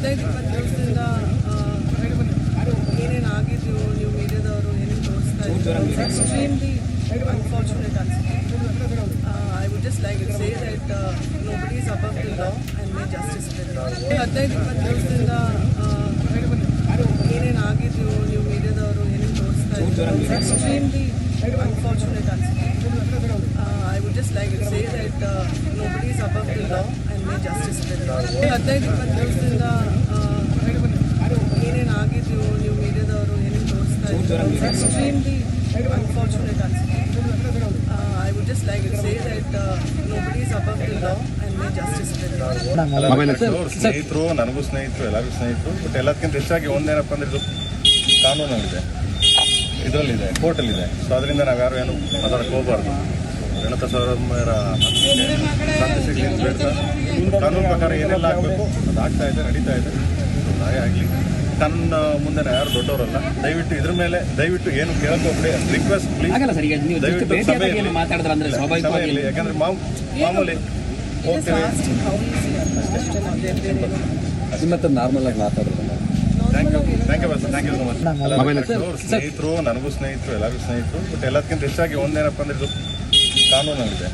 ಹದಿನೈದು ಇಪ್ಪತ್ತು ದಿವಸದಿಂದ ಏನೇನು ಆಗಿದೆಯೋ ನೀವು ಮೀಡಿಯಾದವರು ಏನೇನು ತೋರಿಸ್ತಾ ಇದ್ದೀವಿ ಎಕ್ಸ್ಟ್ರೀಮ್ಲಿ ಅನ್ಫಾರ್ಚುನೇಟ್ ಅನಿಸುತ್ತೆ I would just like it say that nobody is above the law and may justice ಹದಿನೈದು ಇಪ್ಪತ್ತು ದಿವಸದಿಂದ ಏನೇನು ಆಗಿದೆಯೋ ನೀವು ಮೀಡಿಯಾದವರು ಏನೇನು ತೋರಿಸ್ತಾ ಇದ್ದೀವಿ ಎಕ್ಸ್ಟ್ರೀಮ್ಲಿ ಅನ್ಫಾರ್ಚುನೇಟ್ ಅನಿಸುತ್ತೆ I would just like it say that nobody is above the law and may justice ಹದಿನೈದು ಇಪ್ಪತ್ತು ದಿವಸದಿಂದ ಏನೇನು ಆಗಿದೆಯೋ ನೀವು ಮೀಡಿಯಾದವರು ಏನೇನು ತೋರಿಸ್ತಾ ಇದ್ದೀವಿ ಎಕ್ಸ್ಟ್ರೀಮ್ಲಿ ಅನ್ಫಾರ್ಚುನೇಟ್ ಅನಿಸುತ್ತೆ. I would just like say that nobody above the law ಸ್ನೇಹಿತರು ನನಗೂ ಸ್ನೇಹಿತರು ಎಲ್ಲರಿಗೂ ಸ್ನೇಹಿತರು ಬಟ್ ಎಲ್ಲದಕ್ಕಿಂತ ಹೆಚ್ಚಾಗಿ ಒಂದೇನಪ್ಪ ಅಂದ್ರೆ ಇದು ಕಾನೂನಲ್ಲಿದೆ. ಇದರಲ್ಲಿದೆ ಕೋರ್ಟಲ್ಲಿದೆ. ಸೊ ಅದರಿಂದ ನಾವು ಯಾರು ಏನು ಮಾತಾಡಕ್ಕೆ ಹೋಗ್ಬಾರ್ದು. ಗಣತ ಸೌರಭ್ಯರ ಶಾಂತಿ ಅಂತ ಕಾನೂನು ಪ್ರಕಾರ ಏನೆಲ್ಲ ಆಗಬೇಕು ಅದು ಆಗ್ತಾ ಇದೆ ನಡೀತಾ ಇದೆ. ಹಾಗೆ ಆಗಲಿ. ತನ್ನ ಮುಂದೆ ಯಾರು ದೊಡ್ಡವರಲ್ಲ ದಯವಿಟ್ಟು ಇದ್ರ ಮೇಲೆ ದಯವಿಟ್ಟು ಏನು ಕೇಳಕ್ಕೆ ಹೋಗ್ಬೇಡಿ ರಿಕ್ವೆಸ್ಟ್ ಪ್ಲೀಸ್ ಆಗಲ್ಲ ಸರ್ ನೀವು just ದಯವಿಟ್ಟು ಸಭೆಯಲ್ಲಿ- ಮಾತಾಡಿದ್ರೆ ಅಂದ್ರೆ ಸ್ವಾಭಾವಿಕವಾಗಿ ಸಭೆಯಲ್ಲಿ ಯಾಕಂದ್ರೆ ಮಾಮ್- ಮಾಮೂಲಿ ಹೋಗ್ತೇವೆ. ನಿಮ್ಮ ಹತ್ರ ನಾರ್ಮಲ್ ಆಗಿ ಮಾತಾಡೋದಲ್ಲ thank you thank you thank you so much ಅವ್ರ ಸ್ನೇಹಿತರು ನನಗೂ ಸ್ನೇಹಿತರು ಎಲ್ಲರಿಗೂ ಸ್ನೇಹಿತರು ಬಟ್ ಎಲ್ಲದಕ್ಕಿಂತ ಹೆಚ್ಚಾಗಿ ಒಂದೇನಪ್ಪ ಅಂದ್ರೆ ಇದು ಕಾನೂನಲ್ಲಿದೆ.